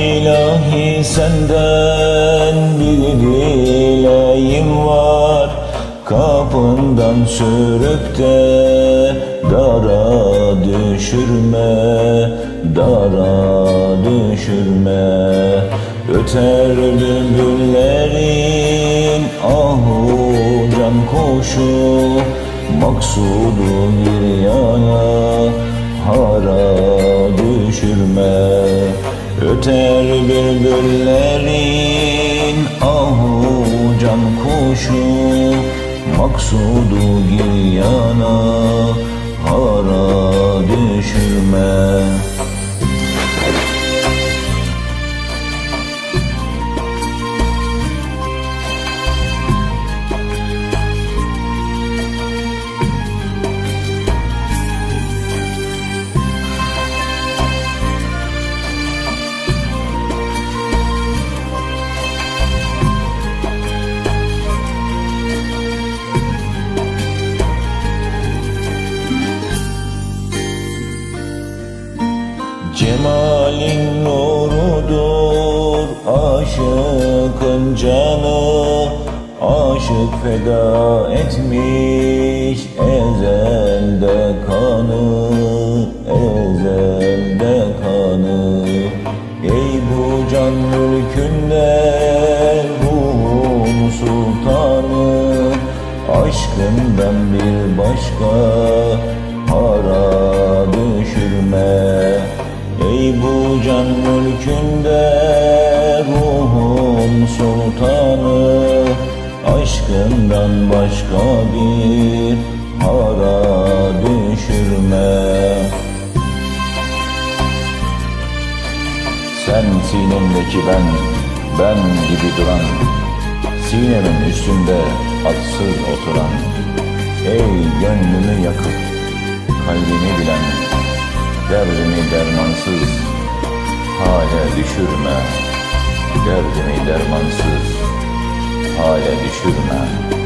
İlahi senden bir dileğim var. Kapından sürüp de dara düşürme Dara düşürme. Öter bülbüllerin ahu can koşu Maksudu bir yana bülbüllerin ahu can kuşu Maksudu yana Cemalin nurudur aşıkın canı. Aşık feda etmiş ezelde kanı Ezelde kanı. Ey bu can mülkünde ruhun sultanı Aşkından bir başka para mülkünde ruhun sultanı Aşkından başka bir para düşürme. Sen sinemdeki ben, ben gibi duran Sinemin üstünde atsız oturan Ey gönlümü yakıp kalbimi bilen Derdimi dermansız hale düşürme. Derdimi dermansız hale düşürme